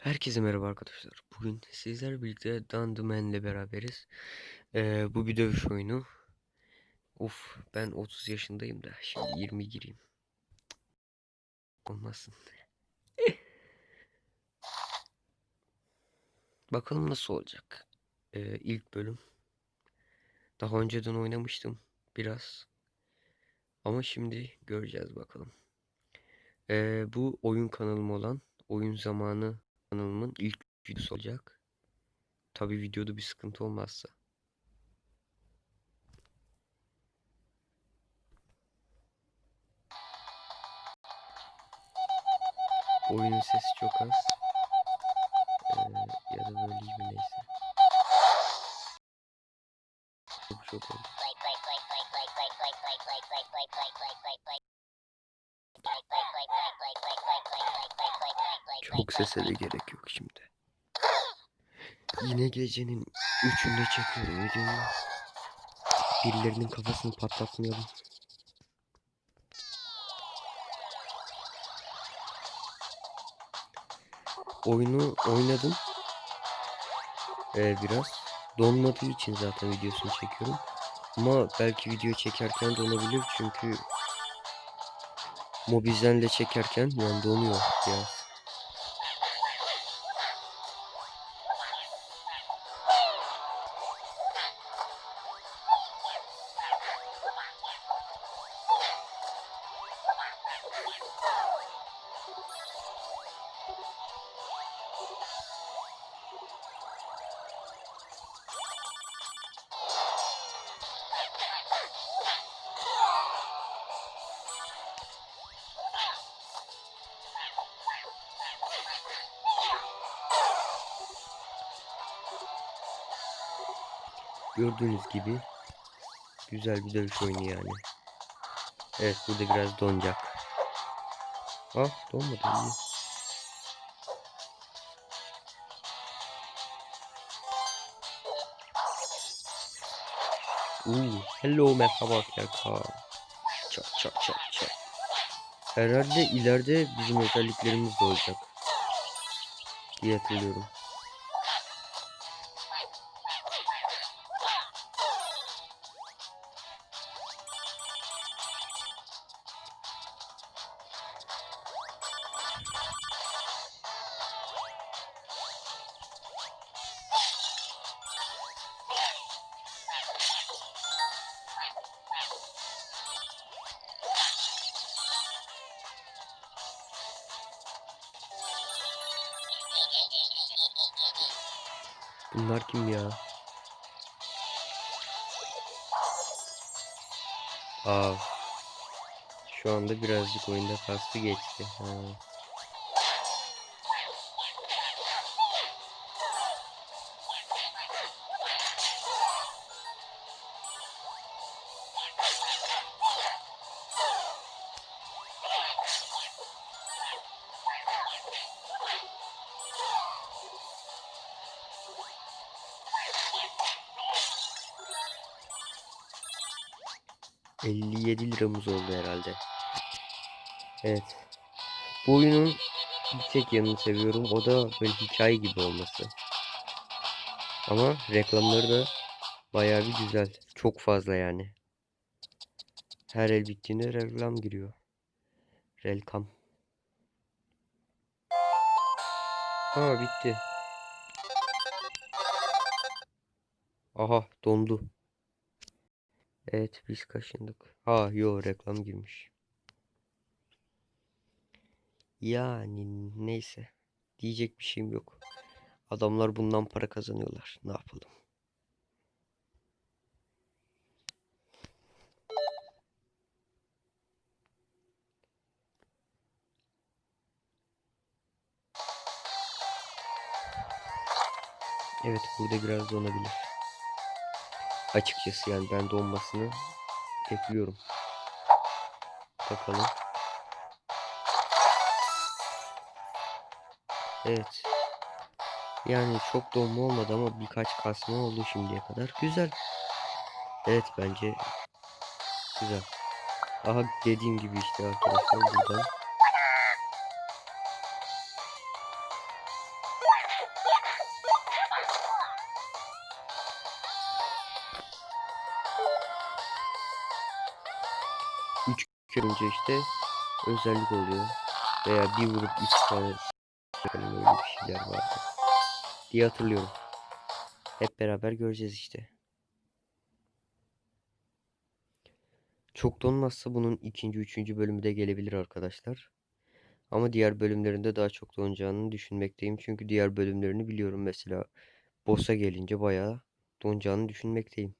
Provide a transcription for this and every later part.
Herkese merhaba arkadaşlar. Bugün sizlerle birlikte Dunderman ile beraberiz. Ee, bu bir dövüş oyunu. Uf ben 30 yaşındayım da şimdi 20 gireyim. Olmasın. Bakalım nasıl olacak. Ee, ilk bölüm. Daha önceden oynamıştım biraz. Ama şimdi göreceğiz bakalım. Ee, bu oyun kanalım olan Oyun Zamanı kanalımın ilk videosu olacak. Tabi videoda bir sıkıntı olmazsa. Oyunun sesi çok az. Ee, ya da böyle gibi neyse. Çok çok oldu. Çok sese de gerek yok şimdi. Yine gecenin üçünde çekiyorum videoyu. Birilerinin kafasını patlatmayalım. Oyunu oynadım. Ee, biraz. Donmadığı için zaten videosunu çekiyorum. Ama belki video çekerken donabilir çünkü Mobizen'le çekerken yani donuyor biraz. Gördüğünüz gibi güzel bir dövüş oyunu yani. Evet burada biraz donacak. Ah donmadı iyi. Uuu hello merhaba Kerka. Çak çak çak çak. Herhalde ileride bizim özelliklerimiz de olacak. Diye hatırlıyorum. Bunlar kim ya? Aa. Şu anda birazcık oyunda kastı geçti. Ha. ...57 liramız oldu herhalde. Evet. Bu oyunun bir tek yanını seviyorum. O da böyle hikaye gibi olması. Ama reklamları da bayağı bir güzel. Çok fazla yani. Her el bittiğinde reklam giriyor. Relkam. Ha bitti. Aha dondu. Evet biz kaşındık. Ha yo reklam girmiş. Yani neyse. Diyecek bir şeyim yok. Adamlar bundan para kazanıyorlar. Ne yapalım? Evet burada biraz donabilir. Açıkçası yani ben donmasını bekliyorum. Bakalım. Evet. Yani çok donma olmadı ama birkaç kasma oldu şimdiye kadar. Güzel. Evet bence güzel. Aha dediğim gibi işte arkadaşlar buradan görünce işte özellik oluyor. Veya bir vurup iki tane yani öyle bir şeyler vardı. Diye hatırlıyorum. Hep beraber göreceğiz işte. Çok donmazsa bunun ikinci, üçüncü bölümü de gelebilir arkadaşlar. Ama diğer bölümlerinde daha çok donacağını düşünmekteyim. Çünkü diğer bölümlerini biliyorum. Mesela boss'a gelince bayağı donacağını düşünmekteyim.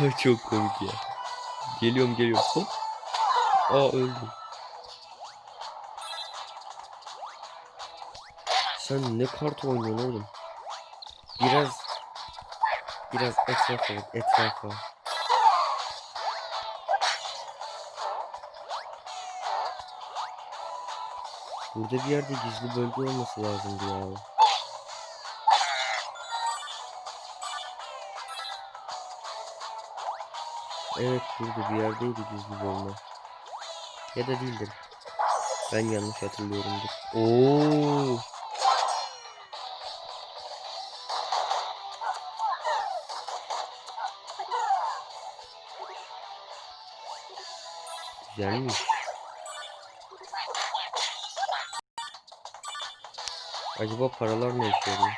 çok komik ya. Geliyorum geliyorum. Aa öldüm. Sen ne kart oynuyorsun oğlum? Biraz biraz etrafa bak etrafa. Burada bir yerde gizli bölge olması lazımdı ya. Evet burada bir yerdeydi gizli bölme. Ya da değildir. Ben yanlış hatırlıyorumdur. Oo. Güzelmiş. Acaba paralar ne işe yarıyor?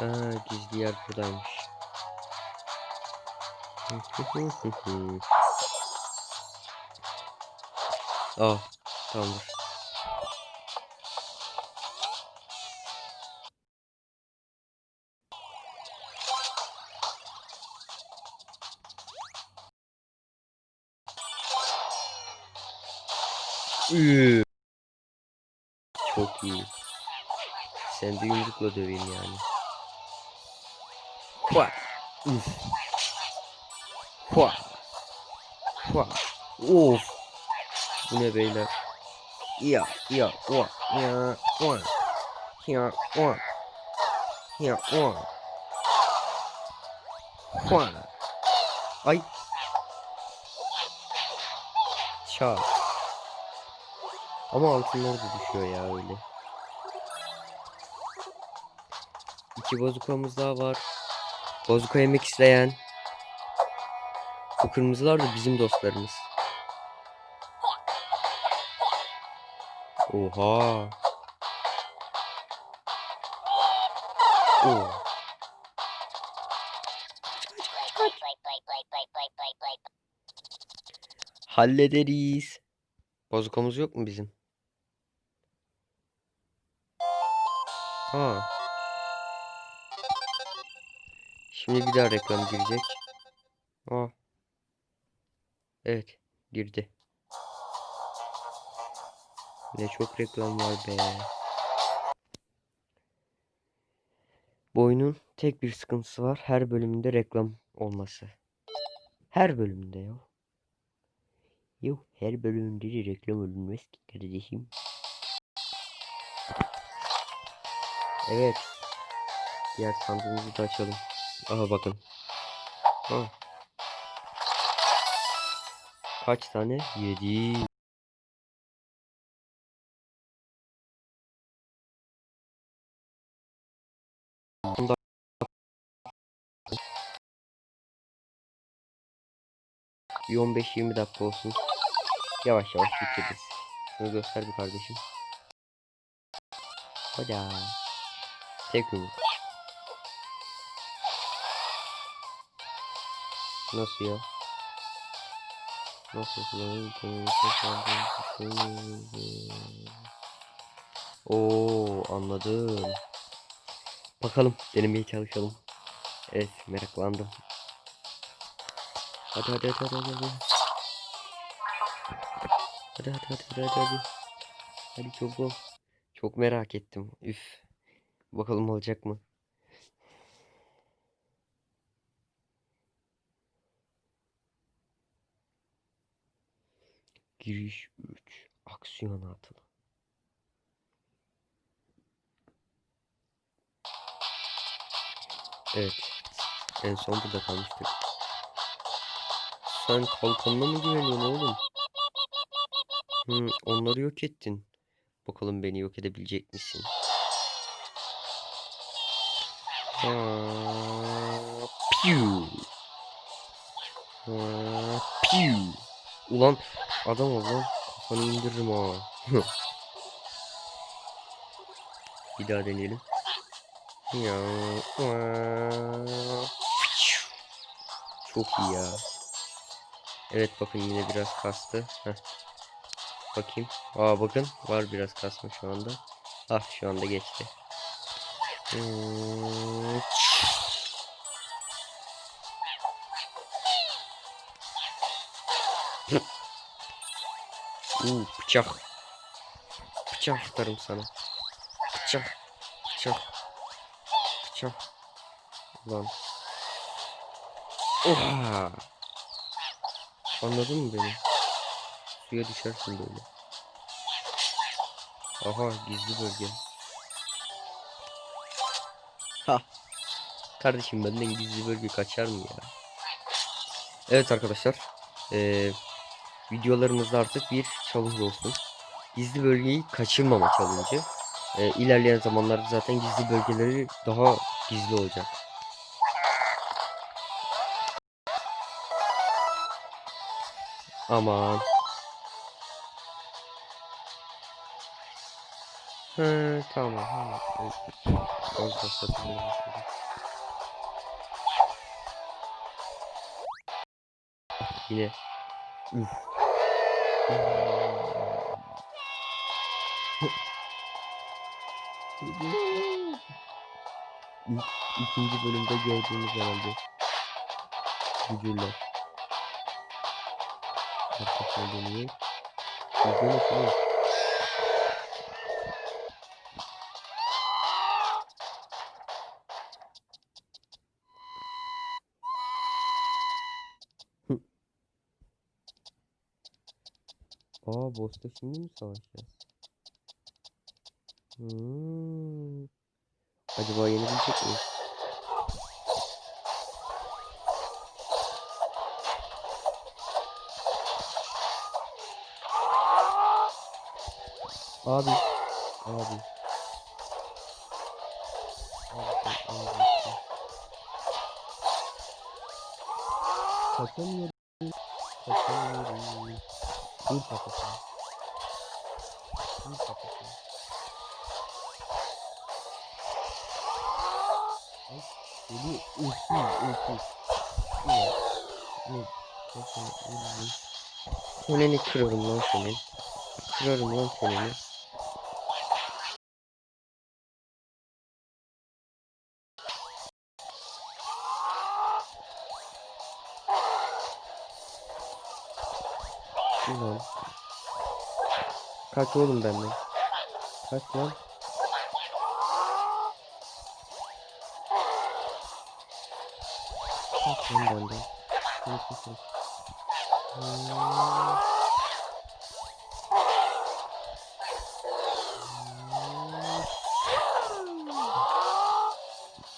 Ha gizli yer buradaymış. Ah tamamdır. Çok iyi. Sen de yumrukla döveyim yani. Hua. Uf. Hua. Hua. Of. Bu ne beyler? Ya ya wa ya wa ya wa ya wa Hua. Ay. Çağ. Ama altınlar da düşüyor ya öyle. İki bozukamız daha var. Bozuka yemek isteyen. Bu kırmızılar da bizim dostlarımız. Oha. Oo. Hallederiz. Bozukamız yok mu bizim? Ha. Şimdi bir daha reklam girecek. Aa. Evet, girdi. Ne çok reklam var be. Bu oyunun tek bir sıkıntısı var. Her bölümünde reklam olması. Her bölümünde ya. Yok her bölümünde de reklam olunmaz ki kardeşim. Evet. Diğer sandığımızı da açalım. Aha bakın. Ha. Kaç tane? 7. Bir 15-20 dakika olsun. Yavaş yavaş bitiririz. Şunu göster bir kardeşim. Hadi. Tek yumruk. Nasıl ya? Nasıl Oo anladım. Bakalım denemeye çalışalım. Evet meraklandım. Hadi hadi hadi hadi hadi. Hadi hadi hadi hadi hadi. Hadi, hadi ol. Çok merak ettim. Üf. Bakalım olacak mı? Giriş 3. Aksiyon atılı. Evet. En son burada kalmıştık. Sen kalkanına mı güveniyorsun oğlum? Hmm, onları yok ettin. Bakalım beni yok edebilecek misin? Ha, piu. Ha, piu. Ulan adam ol lan. Kafanı indiririm ha. Bir daha deneyelim. Ya. Çok iyi ya. Evet bakın yine biraz kastı. Heh. Bakayım. Aa bakın var biraz kasma şu anda. Ah şu anda geçti. Hmm. Uuu bıçak. Bıçak atarım sana. Bıçak. Bıçak. Bıçak. Ulan. Oha. Anladın mı beni? Suya düşersin böyle. Aha gizli bölge. Ha. Kardeşim benden gizli bölge kaçar mı ya? Evet arkadaşlar. Ee, videolarımızda artık bir challenge olsun. Gizli bölgeyi kaçırmama challenge'ı. Ee, ilerleyen zamanlarda zaten gizli bölgeleri daha gizli olacak. Aman. He tamam tamam. Az da. Yine. Üf. İlk, ikinci bölümde gördüğümüz herhalde. Gücürler. Arkasına dönüyor. Güzel Aa boss'ta şimdi mi savaşacağız? Hmm. Acaba yenebilecek miyiz? Abi. Abi. Abi sen anlayacaksın. Kaçamıyorum. 見たことうい見たこ。とないえっうるうきうきいいよねこ。れに黒るもんすね黒るもんすね Ulan. Kaç oğlum benden. Kaç lan. Kaç lan benden. Kaç kaç.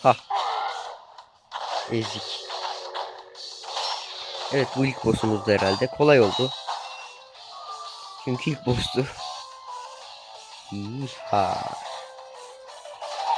Ha. Ezik. Evet bu ilk boss'umuzdu herhalde. Kolay oldu. Çünkü ilk boss'tu. İyi ha.